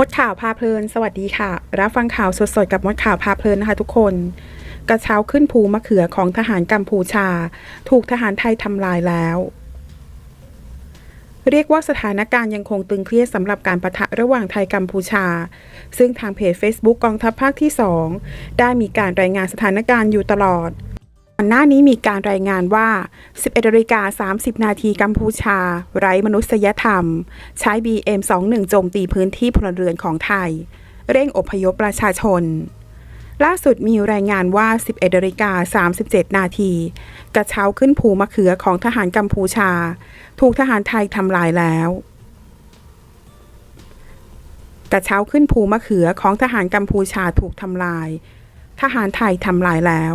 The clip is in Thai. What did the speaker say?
มดข่าวพาเพลิน สวัสดีค่ะ รับฟังข่าวสดๆ กับมดข่าวพาเพลินนะคะทุกคน กระเช้าขึ้นภูมะเขือของทหารกัมพูชา ถูกทหารไทยทำลายแล้ว เรียกว่าสถานการณ์ยังคงตึงเครียดสำหรับการประทะระหว่างไทยกัมพูชา ซึ่งทางเพจ Facebook กองทัพภาคที่ 2 ได้มีการรายงานสถานการณ์อยู่ตลอด อนหน้านี้มีการรายงานว่า 11นาฬิกา30 นาทีกัมพูชา ไร้มนุษยธรรม ใช้ BM21 โจมตีพื้นที่พลเรือนของไทย เร่งอพยพประชาชน ล่าสุดมีรายงานว่า 11นาฬิกา37 นาที กระเช้าขึ้นภูมะเขือของทหารกัมพูชา ถูกทหารไทยทำลายแล้ว กระเช้าขึ้นภูมะเขือของทหารกัมพูชาถูกทำลาย ทหารไทยทำลายแล้ว